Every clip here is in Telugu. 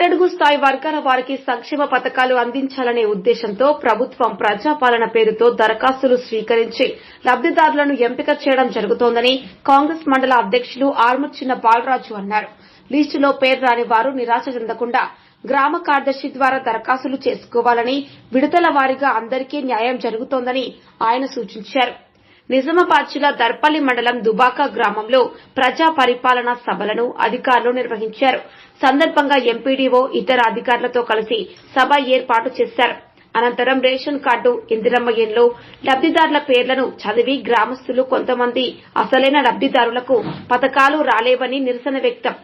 అట్టడుగు స్థాయి వర్గాల వారికి సంక్షేమ పథకాలు అందించాలనే ఉద్దేశంతో ప్రభుత్వం ప్రజాపాలన పేరుతో దరఖాస్తులు స్వీకరించి లబ్దిదారులను ఎంపిక చేయడం జరుగుతోందని కాంగ్రెస్ మండల అధ్యక్షులు ఆర్ముచ్చిన బాలరాజు అన్నారు. లిస్టులో పేరు రాని వారు నిరాశ చెందకుండా గ్రామ కార్యదర్శి ద్వారా దరఖాస్తులు చేసుకోవాలని విడతల వారీగా అందరికీ న్యాయం జరుగుతోందని ఆయన సూచించారు. నిజామాబాద్ దర్పల్లి మండలం దుబాక గ్రామంలో ప్రజా పరిపాలనా సభలను అధికారులు నిర్వహించారు. సందర్భంగా ఎంపీడీఓ ఇతర అధికారులతో కలిసి సభ ఏర్పాటు చేశారు. అనంతరం రేషన్ కార్డు ఇందిరమ్మయ్యంలో లబ్దిదారుల పేర్లను చదివి గ్రామస్తులు కొంతమంది అసలైన లబ్దిదారులకు పథకాలు రాలేవని నిరసన వ్యక్తం.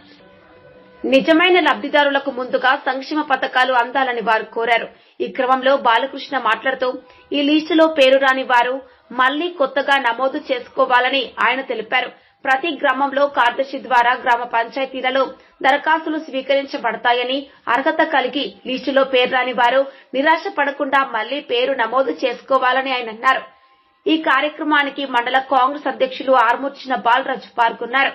నిజమైన లబ్దిదారులకు ముందుగా సంక్షేమ పథకాలు అందాలని వారు కోరారు. ఈ క్రమంలో బాలకృష్ణ మాట్లాడుతూ ఈ లీస్టులో పేరు రాని వారు మళ్ళీ కొత్తగా నమోదు చేసుకోవాలని ఆయన తెలిపారు. ప్రతి గ్రామంలో కార్యదర్శి ద్వారా గ్రామ పంచాయతీలలో దరఖాస్తులు స్వీకరించబడతాయని అర్హత కలిగి లిస్టులో పేరు రాని వారు నిరాశ పడకుండా మళ్ళీ పేరు నమోదు చేసుకోవాలని ఆయన అన్నారు. ఈ కార్యక్రమానికి మండల కాంగ్రెస్ అధ్యక్షులు ఆర్మూర్చిన బాలరాజు పాల్గొన్నారు.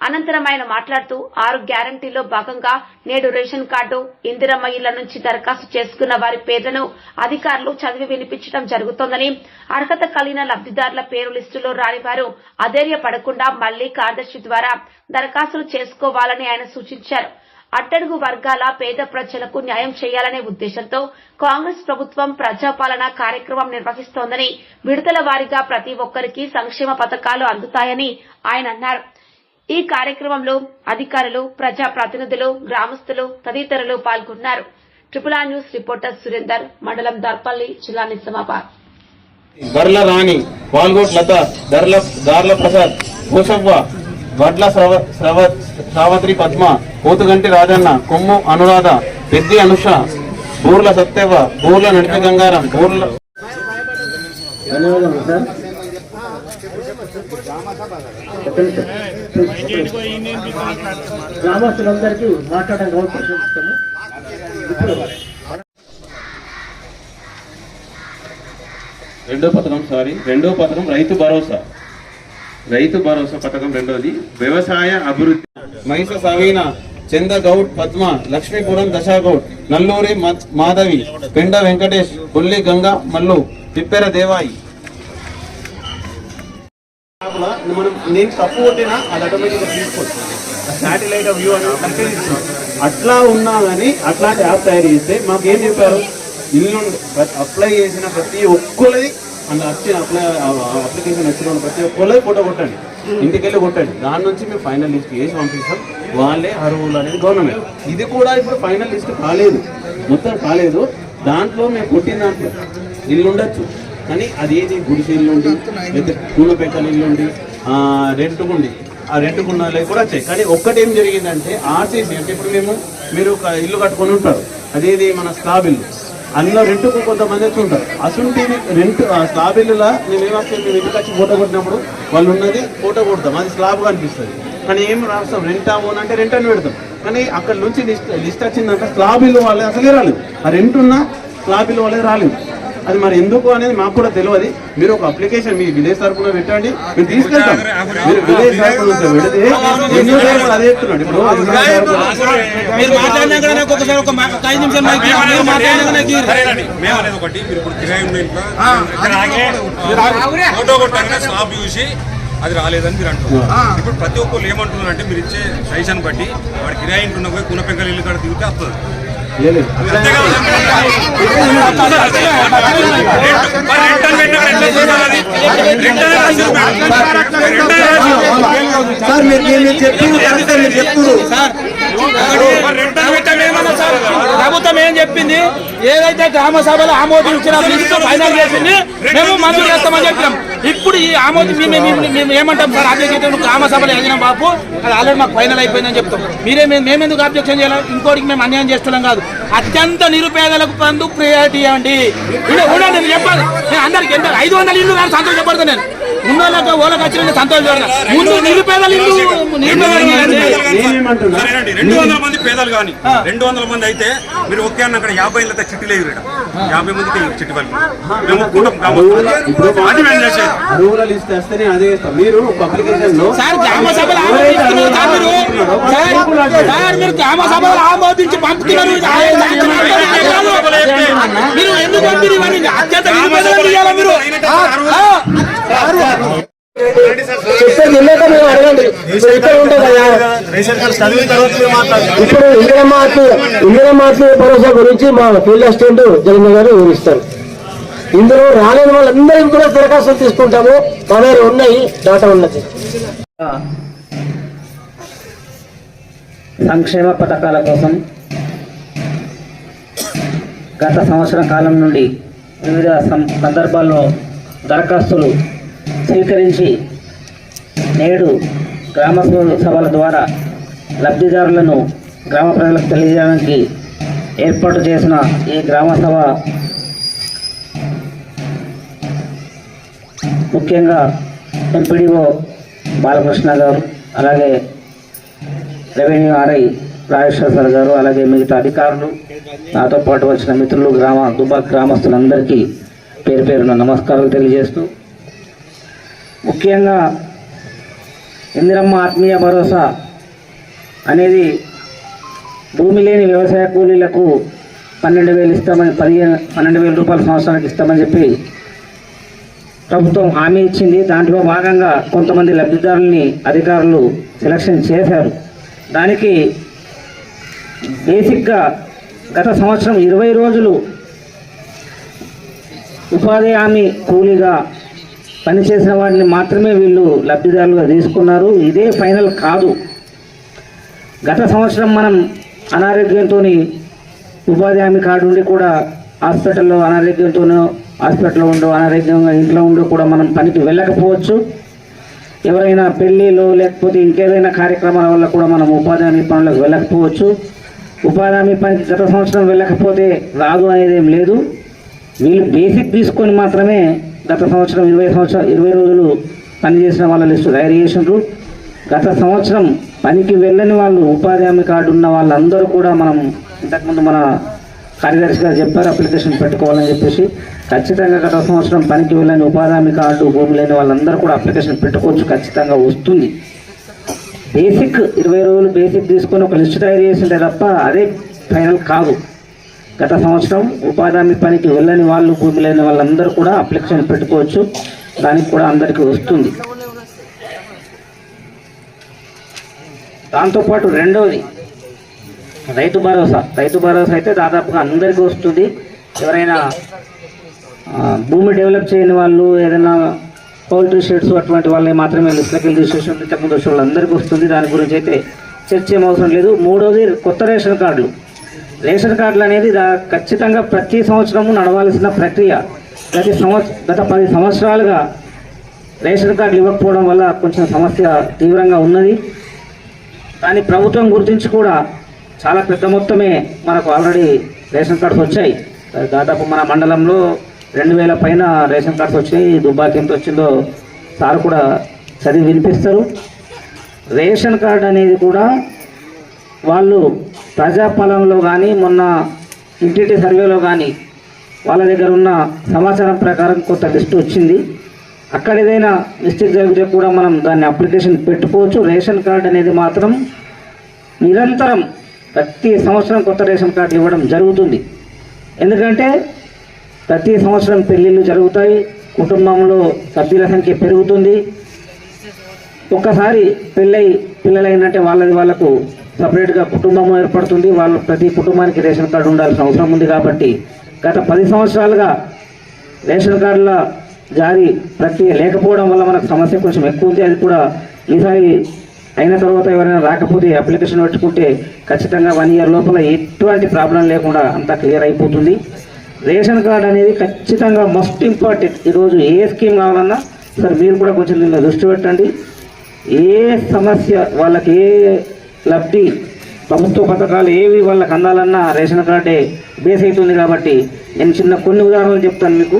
అనంతరం ఆయన మాట్లాడుతూ ఆరు గ్యారంటీలో భాగంగా నేడు రేషన్ కార్డు ఇందిరమ్మ ఇళ్ళ నుంచి దరఖాస్తు చేసుకున్న వారి పేర్లను అధికారులు చదివి వినిపించడం జరుగుతోందని అర్హత కలిగిన లబ్దిదారుల పేరు లిస్టులో రాని వారు అధైర్యపడకుండా మళ్ళీ కార్యదర్శి ద్వారా దరఖాస్తులు చేసుకోవాలని ఆయన సూచించారు. అట్టడుగు వర్గాల పేద ప్రజలకు న్యాయం చేయాలనే ఉద్దేశంతో కాంగ్రెస్ ప్రభుత్వం ప్రజాపాలన కార్యక్రమం నిర్వహిస్తోందని విడతల వారీగా ప్రతి ఒక్కరికి సంక్షేమ పథకాలు అందుతాయని ఆయన అన్నారు. ఈ కార్యక్రమంలో అధికారులు ప్రజా ప్రతినిధులు గ్రామస్తులు తదితరులు పాల్గొన్నారు. Triple R news reporter Surender మండలం దర్పల్లి జిల్లా నిజామాబాద్. గర్ల రాణి పాల్గోట్ లత దర్ల దార్ల ప్రసాద్ భూషవ్వ వడ్ల సావత్రి పద్మ పోతుగంటి రాజన్న కొమ్ము అనురాధ పెద్ది అనుష బూర్ల సత్యవ బూర్ల నడిపి గంగారం బూర్ల ధన్యవాదాలు సార్. గ్రామస్తులందరికీ మాట్లాడడానికి అవకాశం ఇస్తాము రెండో పథకం సారీ రెండో పథకం రైతు భరోసా. రైతు భరోసా పథకం రెండోది వ్యవసాయ అభివృద్ధి. మహిష సవీన చందగౌడ్ పద్మ లక్ష్మీపురం దశాగౌడ్ నల్లూరి మాధవి పెండ వెంకటేష్ బుల్లి గంగా మల్లు తిప్పెర దేవాయి. మనం నేను తప్పు కొట్టినా అది ఆటోమేటిక్గా తీసుకోవచ్చు శాటిలైట్ వ్యూ అనేది అట్లా ఉన్నా కానీ అట్లాంటి యాప్ తయారు చేస్తే మాకు ఏం చెప్పారు? ఇల్లు అప్లై చేసిన ప్రతి ఒక్కరిది అందులో వచ్చిన అప్లై అప్లికేషన్ వచ్చిన ప్రతి ఒక్కరిది ఫోటో కొట్టండి. ఇంటికి వెళ్ళి కొట్టండి. దాని నుంచి మేము ఫైనల్ లిస్ట్ వేసి పంపిస్తాం. వాళ్ళే అర్హులు అనేది గవర్నమెంట్ ఇది కూడా ఇప్పుడు ఫైనల్ లిస్ట్ కాలేదు. మొత్తం కాలేదు. దాంట్లో మేము కొట్టిన దాంట్లో ఇల్లు ఉండొచ్చు కానీ అదేది గుడిసె ఇల్లు ఉండి లేకపోతే కూల ఇల్లు ఉండి ఆ, రెంట్కుండి ఆ రెంట్కున్న కూడా వచ్చాయి. కానీ ఒక్కటేం జరిగిందంటే ఆర్సీసీ అంటే ఇప్పుడు మేము మీరు ఒక ఇల్లు కట్టుకొని ఉంటారు. అదేది మన స్లాబ్ ఇల్లు. అందులో రెంట్కు కొంతమంది వచ్చి ఉంటారు. అసలు రెంట్ ఆ స్లాబ్ ఇల్లులా మేము ఏమొస్తాం మేము ఇంటికి వచ్చి ఫోటో కొట్టినప్పుడు వాళ్ళు ఉన్నది ఫోటో కొడతాం. అది స్లాబ్ కనిపిస్తుంది. కానీ ఏం రాస్తాం? రెంట్ ఓన్ అంటే రెంట్ అని పెడతాం. కానీ అక్కడ నుంచి లిస్ట్ లిస్ట్ వచ్చిందంటే స్లాబ్ ఇల్లు వాళ్ళే అసలే రాలేదు. ఆ రెంట్ ఉన్న స్లాబ్ ఇల్లు వాళ్ళే రాలేదు. అది మరి ఎందుకు అనేది మాకు కూడా తెలియదు. మీరు ఒక అప్లికేషన్ మీ విలేజ్ తరపున పెట్టండి. మేము తీసుకెళ్తాం. మీరు విలేజ్ తరపున పెడితే ఎన్నో రోజులు అదే చెప్తున్నాడు. ఇప్పుడు మీరు నాకు ఒకసారి ఒక ఐదు నిమిషాలు. మీరు నాకు మేము అనేది ఒకటి. మీరు ఇప్పుడు కిరాయి ఉన్న ఇంట్లో ఫోటో కొట్టాక స్లాబ్ చూసి అది రాలేదని మీరు అంటున్నారు. ఇప్పుడు ప్రతి ఒక్కరు ఏమంటున్నారు అంటే మీరు ఇచ్చే సైజన్ బట్టి వాడి కిరాయి ఇంట్లో పోయి కున పెంకల ఇల్లు కాడ దిగితే వస్తుంది సార్ మీరు మీరు మీరు చెప్పింది కరెక్టే మీరు చెప్తున్నారు. ప్రభుత్వం ఏం చెప్పింది? ఏదైతే గ్రామ సభలో ఆమోదించిన లిస్టు ఫైనల్ చేసింది మేము మంజూరు చేస్తామని చెప్పినాం. ఇప్పుడు ఈ ఆమోదం మేము మేము- ఏమంటాం సార్? అబ్జెక్షన్ గ్రామ సభలో వేసినాం బాపు అది ఆల్రెడీ మాకు ఫైనల్ అయిపోయిందని చెప్తాం. మీరే మేము మేమెందుకు అబ్జెక్షన్ చేయాలి? ఇంకోటికి మేము అన్యాయం చేస్తున్నాం కాదు. అత్యంత నిరుపేదలకు పందు ప్రియారిటీ ఉండే- ఉండండి నేను చెప్పాలి. నేను అందరికి ఎంత ఐదు వందల ఇల్లు కానీ సంతోషపడతాను నేను. ఉన్నోళ్ళకి ఓళ్ళకి వచ్చిన సంతోషపడతాను ముందు నిరుపేదల ఇల్లు నిరుపేదలు రెండు వందల మంది పేదలు కానీ రెండు వందల మంది అయితే మీరు ఒకే అన్న అక్కడ యాభై చిట్టి లేదు యాభై మందికి చిట్టి వాళ్ళు మేము అది మేము చేసేది అరువుల లిస్ట్ వస్తేనే అదే చేస్తాం మీరు పబ్లికేషన్లో సార్ గ్రామ సభలు ఆమోదిస్తున్నారు సార్ మీరు గ్రామ సభలు ఆమోదించి పంపుతున్నారు ఎందుకు ఇవన్నీ అత్యంత మీరు ఆ, ఆ. చెప్పే నిన్నక మేము అడగండి. ఇప్పుడు ఇక్కడ ఉంటాయి కదా ఇప్పుడు ఇందిరా మాతృ ఇందిరా భరోసా గురించి మా ఫీల్డ్ అసిస్టెంట్ జగన్ గారు వివరిస్తారు. ఇందులో రాలేని వాళ్ళందరికీ కూడా దరఖాస్తులు తీసుకుంటాము. మా దగ్గర ఉన్నాయి డాటా ఉన్నది. సంక్షేమ పథకాల కోసం గత సంవత్సరం కాలం నుండి వివిధ సందర్భాల్లో దరఖాస్తులు స్వీకరించి నేడు గ్రామ సభల ద్వారా లబ్ధిదారులను గ్రామ ప్రజలకు తెలియజేయడానికి ఏర్పాటు చేసిన ఈ గ్రామ సభ ముఖ్యంగా ఎంపీడీఓ బాలకృష్ణ గారు అలాగే రెవెన్యూ ఆర్ఐ రాజేశ్వర గారు అలాగే మిగతా అధికారులు నాతో పాటు వచ్చిన మిత్రులు గ్రామ దుబాక్ గ్రామస్తులందరికీ పేరు పేరున నమస్కారాలు తెలియజేస్తూ ముఖ్యంగా ఇందిరమ్మ ఆత్మీయ భరోసా అనేది భూమి లేని వ్యవసాయ కూలీలకు పన్నెండు వేలు ఇస్తామని పదిహేను పన్నెండు వేల రూపాయల సంవత్సరానికి ఇస్తామని చెప్పి ప్రభుత్వం హామీ ఇచ్చింది. దాంట్లో భాగంగా కొంతమంది లబ్ధిదారుల్ని అధికారులు సెలక్షన్ చేశారు. దానికి బేసిక్గా గత సంవత్సరం ఇరవై రోజులు ఉపాధి హామీ కూలీగా పనిచేసిన వాటిని మాత్రమే వీళ్ళు లబ్ధిదారులుగా తీసుకున్నారు. ఇదే ఫైనల్ కాదు. గత సంవత్సరం మనం అనారోగ్యంతో ఉపాధి హామీ కార్డు ఉండి కూడా హాస్పిటల్లో అనారోగ్యంతోనో హాస్పిటల్లో ఉండు అనారోగ్యంగా ఇంట్లో ఉండో కూడా మనం పనికి వెళ్ళకపోవచ్చు. ఎవరైనా పెళ్ళిలో లేకపోతే ఇంకేదైనా కార్యక్రమాల వల్ల కూడా మనం ఉపాధి హామీ పనులకు వెళ్ళకపోవచ్చు. ఉపాధి హామీ పనికి గత సంవత్సరం వెళ్ళకపోతే రాదు అనేది ఏం లేదు. వీళ్ళు బేసిక్ తీసుకొని మాత్రమే గత సంవత్సరం ఇరవై సంవత్సరం ఇరవై రోజులు పనిచేసిన వాళ్ళ లిస్టు తయారు చేసిండ్రు. గత సంవత్సరం పనికి వెళ్ళని వాళ్ళు ఉపాధి హామీ కార్డు ఉన్న వాళ్ళందరూ కూడా మనం ఇంతకుముందు మన కార్యదర్శి గారు చెప్పారు అప్లికేషన్ పెట్టుకోవాలని చెప్పేసి. ఖచ్చితంగా గత సంవత్సరం పనికి వెళ్ళని ఉపాధి హామీ కార్డు భూమి లేని వాళ్ళందరూ కూడా అప్లికేషన్ పెట్టుకోవచ్చు ఖచ్చితంగా వస్తుంది. బేసిక్ ఇరవై రోజులు బేసిక్ తీసుకొని ఒక లిస్టు తయారు చేసింటే తప్ప అదే ఫైనల్ కాదు. గత సంవత్సరం ఉపాధి హామీ పనికి వెళ్ళని వాళ్ళు భూమి లేని వాళ్ళందరూ కూడా అప్లికేషన్ పెట్టుకోవచ్చు. దానికి కూడా అందరికీ వస్తుంది. దాంతోపాటు రెండవది రైతు భరోసా. రైతు భరోసా అయితే దాదాపుగా అందరికీ వస్తుంది. ఎవరైనా భూమి డెవలప్ చేయని వాళ్ళు ఏదైనా పౌల్ట్రీ షెడ్స్ అటువంటి వాళ్ళని మాత్రమే లిస్ట్లకి రిజిస్ట్రేషన్ ఇంతకుముందు వచ్చిన వాళ్ళందరికీ వస్తుంది. దాని గురించి అయితే చర్చ ఏం అవసరం లేదు. మూడవది కొత్త రేషన్ కార్డులు. రేషన్ కార్డులు అనేది ఖచ్చితంగా ప్రతి సంవత్సరము నడవాల్సిన ప్రక్రియ. ప్రతి సంవత్సరం గత పది సంవత్సరాలుగా రేషన్ కార్డులు ఇవ్వకపోవడం వల్ల కొంచెం సమస్య తీవ్రంగా ఉన్నది. కానీ ప్రభుత్వం గుర్తించి కూడా చాలా పెద్ద మొత్తమే మనకు ఆల్రెడీ రేషన్ కార్డ్స్ వచ్చాయి. దాదాపు మన మండలంలో రెండు వేల పైన రేషన్ కార్డ్స్ వచ్చాయి. దుబ్బాకి ఎంత వచ్చిందో సార్ కూడా చదివి వినిపిస్తారు. రేషన్ కార్డు అనేది కూడా వాళ్ళు ప్రజాపాలనలో కానీ మొన్న ఇంటిటి సర్వేలో కానీ వాళ్ళ దగ్గర ఉన్న సమాచారం ప్రకారం కొత్త లిస్టు వచ్చింది. అక్కడ ఏదైనా మిస్టేక్ జరిగితే కూడా మనం దాన్ని అప్లికేషన్ పెట్టుకోవచ్చు. రేషన్ కార్డు అనేది మాత్రం నిరంతరం ప్రతి సంవత్సరం కొత్త రేషన్ కార్డు ఇవ్వడం జరుగుతుంది. ఎందుకంటే ప్రతి సంవత్సరం పెళ్ళిళ్ళు జరుగుతాయి. కుటుంబంలో సభ్యుల సంఖ్య పెరుగుతుంది. ఒక్కసారి పెళ్ళై పిల్లలైనంటే వాళ్ళది వాళ్ళకు సపరేట్గా కుటుంబం ఏర్పడుతుంది. వాళ్ళు ప్రతి కుటుంబానికి రేషన్ కార్డు ఉండాల్సిన అవసరం ఉంది కాబట్టి గత పది సంవత్సరాలుగా రేషన్ కార్డుల జారీ ప్రక్రియ లేకపోవడం వల్ల మనకు సమస్య కొంచెం ఎక్కువ ఉంది. అది కూడా ఈసారి అయిన తర్వాత ఎవరైనా రాకపోతే అప్లికేషన్ పెట్టుకుంటే ఖచ్చితంగా వన్ ఇయర్ లోపల ఎటువంటి ప్రాబ్లం లేకుండా అంతా క్లియర్ అయిపోతుంది. రేషన్ కార్డు అనేది ఖచ్చితంగా మస్ట్ ఇంపార్టెంట్. ఈరోజు ఏ స్కీమ్ కావాలన్నా సార్ మీరు కూడా కొంచెం దీనిలో దృష్టి పెట్టండి. ఏ సమస్య వాళ్ళకి ఏ లబ్ధి. ప్రభుత్వ పథకాలు ఏవి వాళ్ళకి అందాలన్నా రేషన్ కార్డే బేస్ అవుతుంది కాబట్టి నేను చిన్న కొన్ని ఉదాహరణలు చెప్తాను మీకు.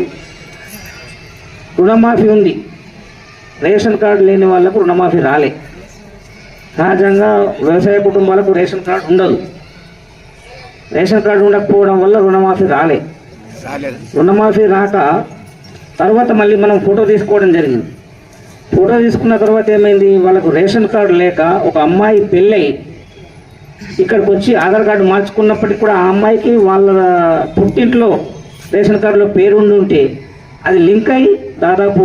రుణమాఫీ ఉంది. రేషన్ కార్డు లేని వాళ్ళకు రుణమాఫీ రాలే. సహజంగా వ్యవసాయ కుటుంబాలకు రేషన్ కార్డు ఉండదు. రేషన్ కార్డు ఉండకపోవడం వల్ల రుణమాఫీ రాలే. రుణమాఫీ రాక తర్వాత మళ్ళీ మనం ఫోటో తీసుకోవడం జరిగింది. ఫోటో తీసుకున్న తర్వాత ఏమైంది? వాళ్ళకు రేషన్ కార్డు లేక ఒక అమ్మాయి పెళ్ళై ఇక్కడికి వచ్చి ఆధార్ కార్డు మార్చుకున్నప్పటికి కూడా ఆ అమ్మాయికి వాళ్ళ పుట్టింట్లో రేషన్ కార్డులో పేరు ఉండి ఉంటే అది లింక్ అయి దాదాపు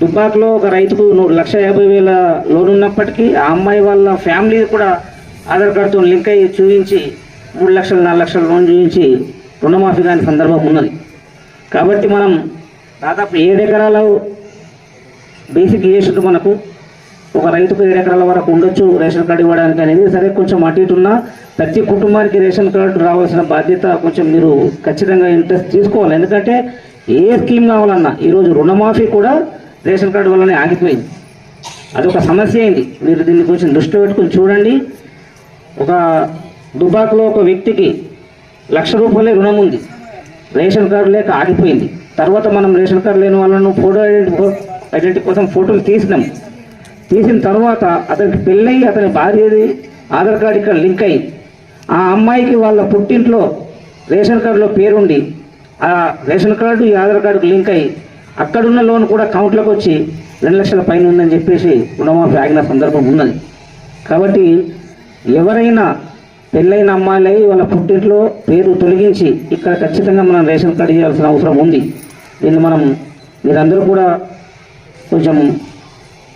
దుబ్బాకలో ఒక రైతుకు లక్ష యాభై వేల లోన్ ఉన్నప్పటికీ ఆ అమ్మాయి వాళ్ళ ఫ్యామిలీ కూడా ఆధార్ కార్డుతో లింక్ అయ్యి చూపించి మూడు లక్షలు నాలుగు లక్షల లోన్ చూపించి రుణమాఫీ కాని సందర్భం ఉన్నది. కాబట్టి మనం దాదాపు ఏడు ఎకరాలు బేసిక్ చేసిండు మనకు ఒక రైతుకు ఏడు ఎకరాల వరకు ఉండొచ్చు రేషన్ కార్డు ఇవ్వడానికి అనేది. సరే కొంచెం అటు ఇటున్నా ప్రతి కుటుంబానికి రేషన్ కార్డు రావాల్సిన బాధ్యత కొంచెం మీరు ఖచ్చితంగా ఇంట్రెస్ట్ తీసుకోవాలి. ఎందుకంటే ఏ స్కీమ్ కావాలన్నా ఈరోజు రుణమాఫీ కూడా రేషన్ కార్డు వల్లనే ఆగిపోయింది. అదొక సమస్య అయింది. మీరు దీన్ని కొంచెం దృష్టిలో పెట్టుకుని చూడండి. ఒక దుబాక్లో ఒక వ్యక్తికి లక్ష రూపాయలే రుణం ఉంది. రేషన్ కార్డు లేక ఆగిపోయింది. తర్వాత మనం రేషన్ కార్డు లేని వాళ్ళను ఫోటో ఐడెంటిఫై ఐడెంటిటీ కోసం ఫోటోలు తీసినాం. తీసిన తర్వాత అతనికి పెళ్ళయి అతని భార్యది ఆధార్ కార్డు ఇక్కడ లింక్ అయ్యి ఆ అమ్మాయికి వాళ్ళ పుట్టింట్లో రేషన్ కార్డులో పేరుండి ఆ రేషన్ కార్డు ఈ ఆధార్ కార్డుకు లింక్ అయ్యి అక్కడున్న లోన్ కూడా అకౌంట్లోకి వచ్చి రెండు లక్షల పైన ఉందని చెప్పేసి రుణమాఫీ ఆగిన సందర్భం ఉన్నది. కాబట్టి ఎవరైనా పెళ్ళైన అమ్మాయిలై వాళ్ళ పుట్టింట్లో పేరు తొలగించి ఇక్కడ ఖచ్చితంగా మనం రేషన్ కార్డు ఇవ్వాల్సిన అవసరం ఉంది. దీన్ని మనం మీరందరూ కూడా కొంచెం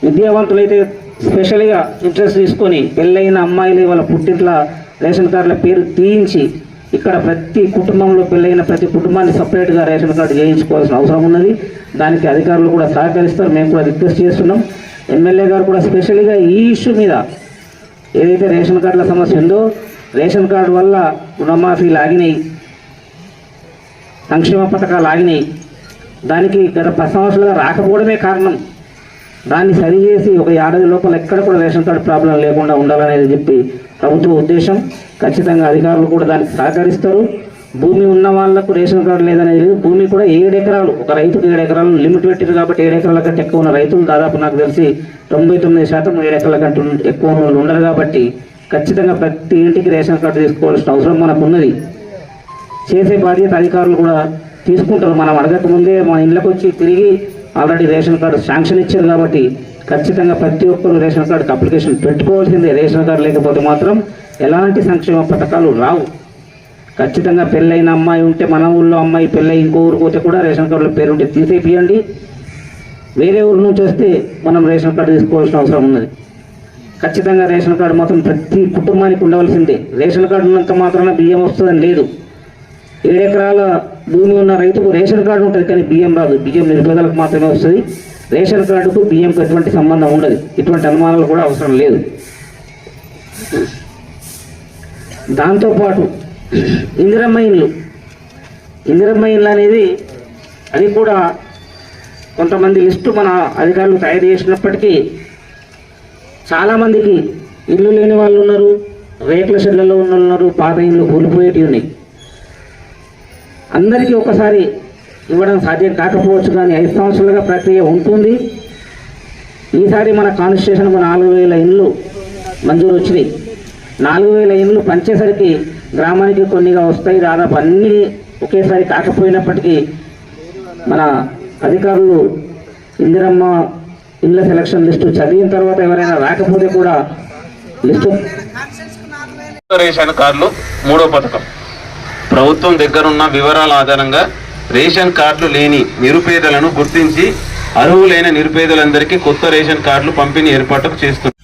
విద్యావంతులైతే స్పెషల్గా ఇంట్రెస్ట్ తీసుకొని పెళ్ళైన అమ్మాయిలు వాళ్ళ పుట్టింట్ల రేషన్ కార్డుల పేరు తీయించి ఇక్కడ ప్రతి కుటుంబంలో పెళ్ళైన ప్రతి కుటుంబాన్ని సపరేట్గా రేషన్ కార్డు చేయించుకోవాల్సిన అవసరం ఉన్నది. దానికి అధికారులు కూడా సహకరిస్తారు. మేము కూడా రిక్వెస్ట్ చేస్తున్నాం. ఎమ్మెల్యే గారు కూడా స్పెషల్గా ఈ ఇష్యూ మీద ఏదైతే రేషన్ కార్డుల సమస్య ఉందో రేషన్ కార్డు వల్ల రుణమాఫీలు ఆగినాయి సంక్షేమ పథకాలు ఆగినాయి దానికి గత పది సంవత్సరాలుగా రాకపోవడమే కారణం. దాన్ని సరిచేసి ఒక ఏడాది లోపల ఎక్కడ కూడా రేషన్ కార్డు ప్రాబ్లం లేకుండా ఉండాలనేది చెప్పి ప్రభుత్వ ఉద్దేశం. ఖచ్చితంగా అధికారులు కూడా దానికి సహకరిస్తారు. భూమి ఉన్న వాళ్ళకు రేషన్ కార్డు లేదనేది లేదు. భూమి కూడా ఏడు ఎకరాలు ఒక రైతుకు ఏడు ఎకరాలు లిమిట్ పెట్టారు కాబట్టి ఏడు ఎకరాల కంటే ఎక్కువ ఉన్న రైతులు దాదాపు నాకు తెలిసి తొంభై తొమ్మిది శాతం ఏడు ఎకరాల కంటే ఎక్కువ వాళ్ళు ఉండరు కాబట్టి ఖచ్చితంగా ప్రతి ఇంటికి రేషన్ కార్డు తీసుకోవాల్సిన అవసరం మనకు ఉన్నది. చేసే బాధ్యత అధికారులు కూడా తీసుకుంటారు. మనం అడగక ముందే మన ఇళ్ళకి వచ్చి తిరిగి ఆల్రెడీ రేషన్ కార్డు శాంక్షన్ ఇచ్చారు కాబట్టి ఖచ్చితంగా ప్రతి ఒక్కరు రేషన్ కార్డుకి అప్లికేషన్ పెట్టుకోవాల్సిందే. రేషన్ కార్డు లేకపోతే మాత్రం ఎలాంటి సంక్షేమ పథకాలు రావు. ఖచ్చితంగా పెళ్ళైన అమ్మాయి ఉంటే మన ఊళ్ళో అమ్మాయి పెళ్ళై ఇంకో ఊరికి పోతే కూడా రేషన్ కార్డులో పేరు ఉంటే తీసేపియండి. వేరే ఊరు నుంచి వస్తే మనం రేషన్ కార్డు తీసుకోవాల్సిన అవసరం ఉన్నది. ఖచ్చితంగా రేషన్ కార్డు మాత్రం ప్రతి కుటుంబానికి ఉండవలసిందే. రేషన్ కార్డు ఉన్నంత మాత్రాన బియ్యం వస్తుందని లేదు. ఏడు ఎకరాల భూమి ఉన్న రైతుకు రేషన్ కార్డు ఉంటుంది కానీ బియ్యం రాదు. బియ్యం నిరుపేదలకు మాత్రమే వస్తుంది. రేషన్ కార్డుకు బియ్యంకు ఎటువంటి సంబంధం ఉండదు. ఇటువంటి అనుమానాలు కూడా అవసరం లేదు. దాంతోపాటు ఇందిరమ్మ ఇల్లు ఇందిరమ్మ ఇల్లు అనేది అది కూడా కొంతమంది లిస్టు మన అధికారులు తయారు చేసినప్పటికీ చాలామందికి ఇల్లు లేని వాళ్ళు ఉన్నారు రేకుల షెడ్లలో ఉన్న ఉన్నారు పాత ఇల్లు కూలిపోయేటివి ఉన్నాయి. అందరికీ ఒకసారి ఇవ్వడం సాధ్యం కాకపోవచ్చు కానీ ఐదు సంవత్సరాలుగా ప్రక్రియ ఉంటుంది. ఈసారి మన కాన్స్టిట్యూషన్కు నాలుగు వేల ఇండ్లు మంజూరు వచ్చినాయి. నాలుగు వేల ఇండ్లు పంచేసరికి గ్రామానికి కొన్నిగా వస్తాయి. దాదాపు అన్నీ ఒకేసారి కాకపోయినప్పటికీ మన అధికారులు ఇందిరమ్మ ఇళ్ళ సెలక్షన్ లిస్టు చదివిన తర్వాత ఎవరైనా రాకపోతే కూడా లిస్టు కార్లు మూడో పథకం. ప్రభుత్వం దగ్గరున్న వివరాల ఆధారంగా రేషన్ కార్డులు లేని నిరుపేదలను గుర్తించి అర్హులైన నిరుపేదలందరికీ కొత్త రేషన్ కార్డులు పంపిణీ ఏర్పాటు చేస్తుంది